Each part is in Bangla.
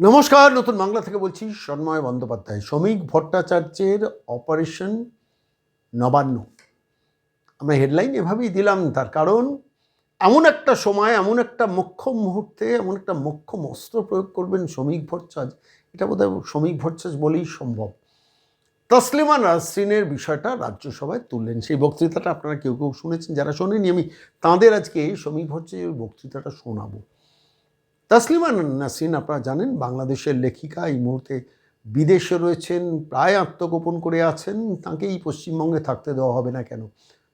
নমস্কার, নতুন বাংলা থেকে বলছি সন্ময় বন্দ্যোপাধ্যায়। শ্রমিক ভট্টাচার্যের অপারেশন নবান্ন। আমরা হেডলাইন এভাবেই দিলাম, তার কারণ এমন একটা সময়, এমন একটা মোক্ষম মুহূর্তে, এমন একটা মোক্ষম অস্ত্র প্রয়োগ করবেন শ্রমিক ভট্টাচার্য। এটা বোধহয় শ্রমিক ভট্টাচার্য বলেই সম্ভব। তসলিমা নাসরিনের বিষয়টা রাজ্যসভায় তুললেন। সেই বক্তৃতাটা আপনারা কেউ কেউ শুনেছেন, যারা শোনেনি আমি তাঁদের আজকে শ্রমিক ভট্টাচার্যের বক্তৃতাটা শোনাবো। তাসলিমা নাসরিন, আপনারা জানেন বাংলাদেশের লেখিকা এই মুহূর্তে বিদেশে রয়েছেন, প্রায় আত্মগোপন করে আছেন। তাকে এই পশ্চিমবঙ্গে থাকতে দেওয়া হবে না কেন?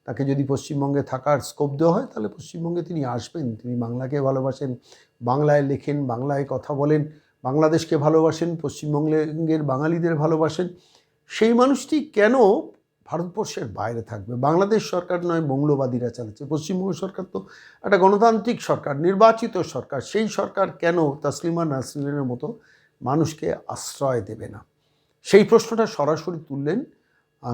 তাকে যদি পশ্চিমবঙ্গে থাকার স্কোপ দেওয়া হয়, তাহলে পশ্চিমবঙ্গে তিনি আসবেন। তিনি বাংলাকে ভালোবাসেন, বাংলায় লেখেন, বাংলায় কথা বলেন, বাংলাদেশকে ভালোবাসেন, পশ্চিমবঙ্গের বাঙালিদের ভালোবাসেন। সেই মানুষটি কেন ভারতবর্ষের বাইরে থাকবে। বাংলাদেশ সরকার নয়, মৌলবাদীরা চালাচ্ছে। পশ্চিমবঙ্গ সরকার তো একটা গণতান্ত্রিক সরকার, নির্বাচিত সরকার। সেই সরকার কেন তাসলিমা নাসরিনের মতো মানুষকে আশ্রয় দেবে না? সেই প্রশ্নটা সরাসরি তুললেন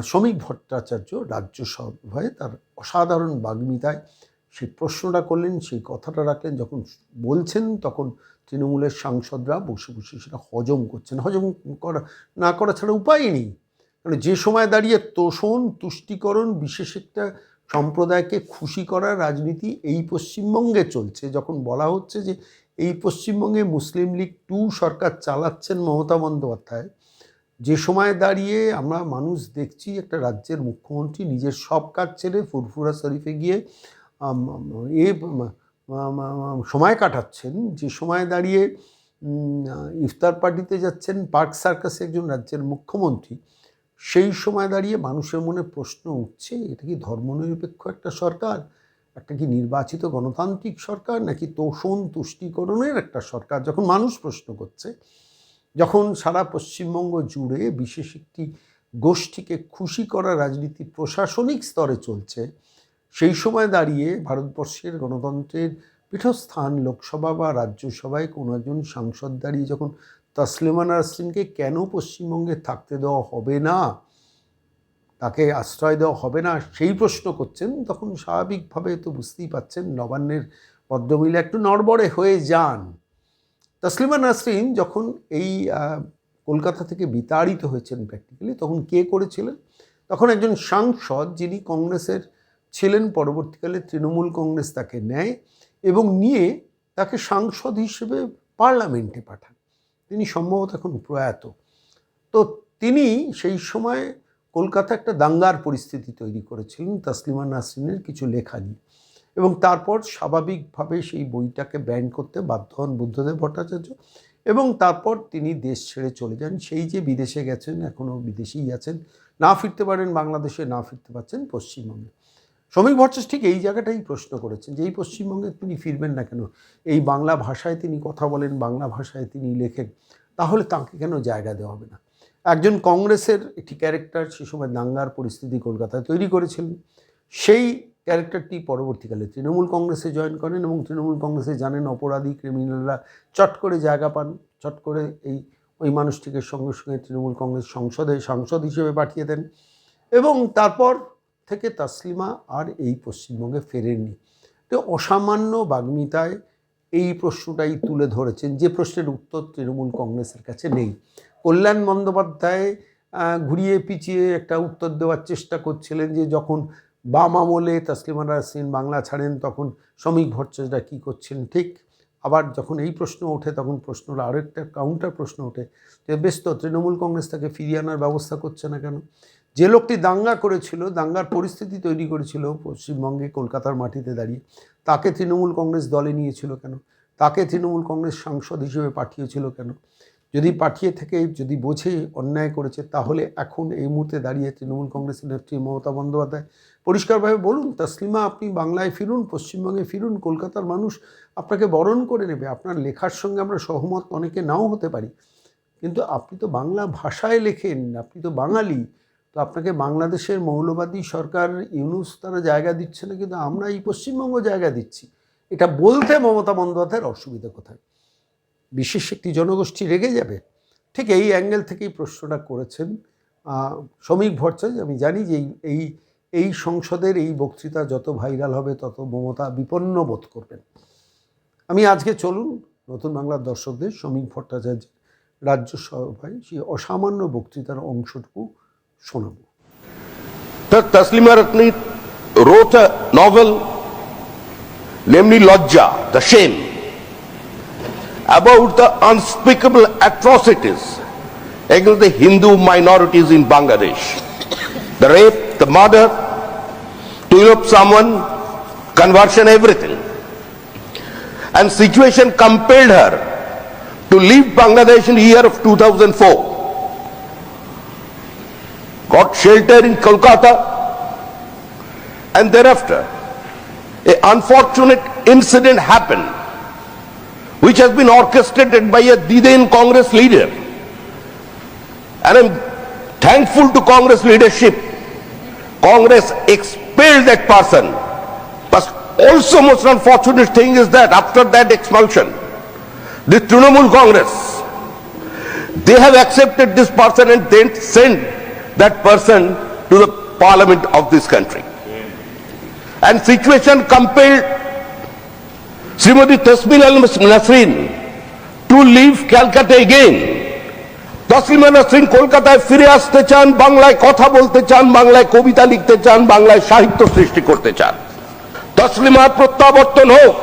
শ্রমিক ভট্টাচার্য রাজ্য রাজ্যসভায় তার অসাধারণ বাগ্মিতায়। সেই প্রশ্নটা করলেন, সেই কথাটা রাখলেন, যখন বলছেন তখন তৃণমূলের সাংসদরা বসে বসে সেটা হজম করছেন। হজম করা, না করা ছাড়া উপায় নেই। কারণ যে সময় দাঁড়িয়ে তোষণ, তুষ্টিকরণ বিশেষ একটা সম্প্রদায়কে খুশি করার রাজনীতি এই পশ্চিমবঙ্গে চলছে। যখন বলা হচ্ছে যে এই পশ্চিমবঙ্গে মুসলিম লীগ টু সরকার চালাচ্ছেন মমতা বন্দ্যোপাধ্যায়, যে সময় দাঁড়িয়ে আমরা মানুষ দেখছি একটা রাজ্যের মুখ্যমন্ত্রী নিজের সব কাজ ছেড়ে ফুরফুরা শরীফে গিয়ে এ সময় কাটাচ্ছেন। যে সময় দাঁড়িয়ে ইফতার পার্টিতে যাচ্ছেন পার্ক সার্কাসে একজন রাজ্যের মুখ্যমন্ত্রী। সেই সময় দাঁড়িয়ে মানুষের মনে প্রশ্ন উঠছে, এটা কি ধর্মনিরপেক্ষ একটা সরকার? একটা কি নির্বাচিত গণতান্ত্রিক সরকার? নাকি তোষণ তুষ্টিকরণের একটা সরকার? যখন মানুষ প্রশ্ন করছে, যখন সারা পশ্চিমবঙ্গ জুড়ে বিশেষ একটি গোষ্ঠীকে খুশি করা রাজনীতি প্রশাসনিক স্তরে চলছে, সেই সময় দাঁড়িয়ে ভারতবর্ষের গণতন্ত্রের পীঠস্থান, লোকসভা বা রাজ্যসভায় কোনো একজন সাংসদ দাঁড়িয়ে যখন তাসলিমা নাসরিনকে কেন পশ্চিমবঙ্গে থাকতে দেওয়া হবে না? তাকে আশ্রয় দেওয়া হবে না? সেই প্রশ্ন করছেন, তখন স্বাভাবিকভাবে তো বুঝতেই পাচ্ছেন নবান্নের ভদ্রমহিলা একটু নড়বড়ে হয়ে যান। তসলিমা নাসরিন যখন এই কলকাতা থেকে বিতাড়িত হয়েছেন প্র্যাকটিক্যালি তখন কে করেছিলেন? তখন একজন সাংসদ যিনি কংগ্রেসের ছিলেন পরবর্তীকালে তৃণমূল কংগ্রেস তাকে নেয় এবং নিয়ে তাকে সাংসদ হিসেবে পার্লামেন্টে পাঠান। তিনি সম্ভবত এখন প্রয়াত। তো তিনি সেই সময় কলকাতা একটা দাঙ্গার পরিস্থিতি তৈরি করেছিলেন, তাসলিমা নাসরিনের কিছু লেখা নিয়ে। এবং তারপর স্বাভাবিকভাবে সেই বইটাকে ব্যান করতে বাধ্য হন বুদ্ধদেব ভট্টাচার্য এবং তারপর তিনি দেশ ছেড়ে চলে যান। সেই যে বিদেশে গেছেন, এখনও বিদেশেই আছেন, না ফিরতে পারেন বাংলাদেশে, না ফিরতে পারছেন পশ্চিমবঙ্গে। শ্রমিক ভট্টাচার্য ঠিক এই জায়গাটাই প্রশ্ন করেছেন যে এই পশ্চিমবঙ্গে তিনি ফিরবেন না কেন? এই বাংলা ভাষায় তিনি কথা বলেন, বাংলা ভাষায় তিনি লেখেন, তাহলে তাকে কেন জায়গা দেওয়া হবে না? একজন কংগ্রেসের একটি ক্যারেক্টার সে সময় দাঙ্গার পরিস্থিতি কলকাতায় তৈরি করেছিলেন। সেই ক্যারেক্টারটি পরবর্তীকালে তৃণমূল কংগ্রেসে জয়েন করেন এবং তৃণমূল কংগ্রেসে জানেন অপরাধী ক্রিমিনালরা চট করে জায়গা পান, চট করে এই, ওই মানুষটিকে সঙ্গে সঙ্গে তৃণমূল কংগ্রেস সংসদে, সাংসদ হিসেবে পাঠিয়ে দেন এবং তারপর থেকে তাসলিমা আর এই পশ্চিমবঙ্গে ফেরেননি। তো অসামান্য বাগ্মিতায় এই প্রশ্নটাই তুলে ধরেছেন, যে প্রশ্নের উত্তর তৃণমূল কংগ্রেসের কাছে নেই। কল্যাণ বন্দ্যোপাধ্যায় ঘুরিয়ে পিছিয়ে একটা উত্তর দেওয়ার চেষ্টা করছিলেন যে যখন বাম আমলে তাসলিমা নাসরিন বাংলা ছাড়েন, তখন শ্রমিক ভট্টাচার্যরা কী করছেন? ঠিক আবার যখন এই প্রশ্ন ওঠে, তখন প্রশ্নটা আরেকটা কাউন্টার প্রশ্ন ওঠে যে, বেশ তো, তৃণমূল কংগ্রেস তাকে ফিরিয়ে আনার ব্যবস্থা করছে না কেন? যে লোকটি দাঙ্গা করেছিল, দাঙ্গার পরিস্থিতি তৈরি করেছিল পশ্চিমবঙ্গে কলকাতার মাটিতে দাঁড়িয়ে, তাকে তৃণমূল কংগ্রেস দলে নিয়েছিল কেন? তাকে তৃণমূল কংগ্রেস সাংসদ হিসেবে পাঠিয়েছিল কেন? যদি পাঠিয়ে থেকে, যদি বোঝে, অন্যায় করেছে, তাহলে এখন এই মুহূর্তে দাঁড়িয়ে তৃণমূল কংগ্রেসের নেত্রী মমতা বন্দ্যোপাধ্যায়। পরিষ্কারভাবে বলুন, তসলিমা, আপনি বাংলায় ফিরুন, পশ্চিমবঙ্গে ফিরুন, কলকাতার মানুষ আপনাকে বরণ করে নেবে, আপনার লেখার সঙ্গে আমরা সহমত অনেকে নাও হতে পারি। কিন্তু আপনি তো বাংলা ভাষায় লেখেন, আপনি তো বাঙালি তো আপনাকে বাংলাদেশের মৌলবাদী সরকার ইউনুস তারা জায়গা দিচ্ছে না, কিন্তু আমরা এই পশ্চিমবঙ্গ জায়গা দিচ্ছি। এটা বলতে মমতা বন্দ্যোপাধ্যায়ের অসুবিধা কোথায়? বিশেষ একটি জনগোষ্ঠী রেগে যাবে? ঠিক এই অ্যাঙ্গেল থেকেই প্রশ্নটা করেছেন শ্রমিক ভট্টাচার্য আমি জানি যে এই- এই সংসদের এই বক্তৃতা যত ভাইরাল হবে, তত মমতা বিপন্ন বোধ করবেন। আমি আজকে চলুন নতুন বাংলার দর্শকদের, শ্রমিক ভট্টাচার্যের রাজ্যসভায় সেই অসামান্য বক্তৃতার অংশটুকু শোনাবো That Taslima Ratni wrote a novel, namely Lajja, the shame, about the unspeakable atrocities against the Hindu minorities in Bangladesh. The rape, the murder, to elope someone, conversion, everything. And situation compelled her to leave Bangladesh in the year of 2004 got shelter in Kolkata, and thereafter, a unfortunate incident happened, which has been orchestrated by a then Congress leader. And I'm thankful to Congress leadership. Congress expelled that person. But also most unfortunate thing is that after that expulsion, the Trinamool Congress they have accepted this person and then sent that person to the parliament of this country. And situation compelled Srimati Tasmin Al Nasrin to leave Calcutta again. Taslima Nasrin কলকাতায় ফিরে আসতে চান বাংলায় কথা বলতে চান বাংলায় কবিতা লিখতে চান বাংলায় সাহিত্য সৃষ্টি করতে চান তসলিমার প্রত্যাবর্তন হোক